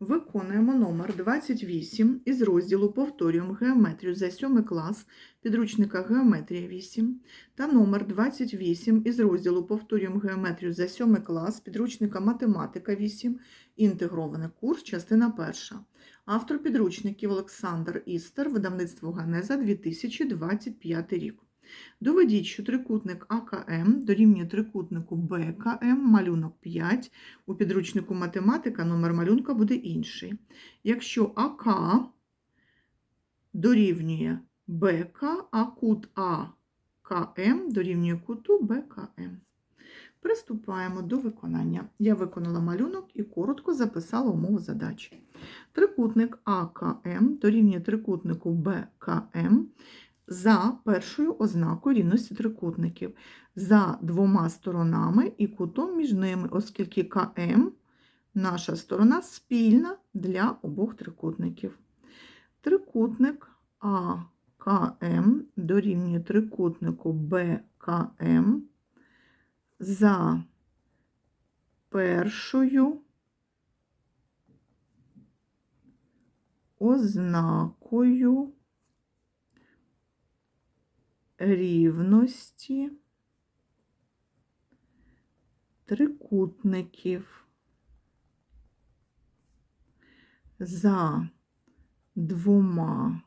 Виконуємо номер 28 із розділу Повторюємо геометрію за 7 клас підручника Геометрія 8 та номер 28 із розділу Повторюємо геометрію за 7 клас підручника Математика 8 інтегрований курс, частина 1. Автор підручників Олександр Істер, видавництво Ганеза 2025 рік. Доведіть, що трикутник АКМ дорівнює трикутнику БКМ, малюнок 5. У підручнику математика номер малюнка буде інший. Якщо АК дорівнює БК, а кут АКМ дорівнює куту БКМ. Приступаємо до виконання. Я виконала малюнок і коротко записала умову задачі. Трикутник АКМ дорівнює трикутнику БКМ за першою ознакою рівності трикутників, за двома сторонами і кутом між ними, оскільки КМ наша сторона спільна для обох трикутників. Трикутник АКМ дорівнює трикутнику БКМ за першою ознакою рівності трикутників за двома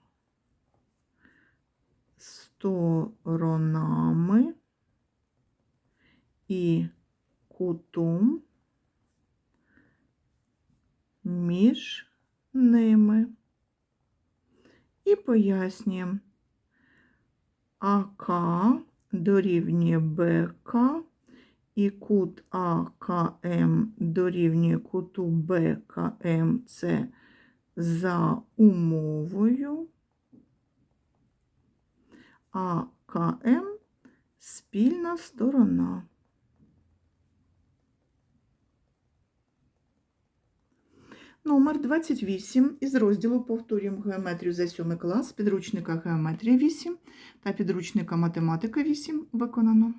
сторонами і кутом між ними. І пояснюємо. АК дорівнює БК і кут АКМ дорівнює куту БКМ це за умовою АКМ спільна сторона. Номер 28 із розділу Повторюємо геометрію за 7 клас підручника Геометрія 8 та підручника Математика 8 виконано.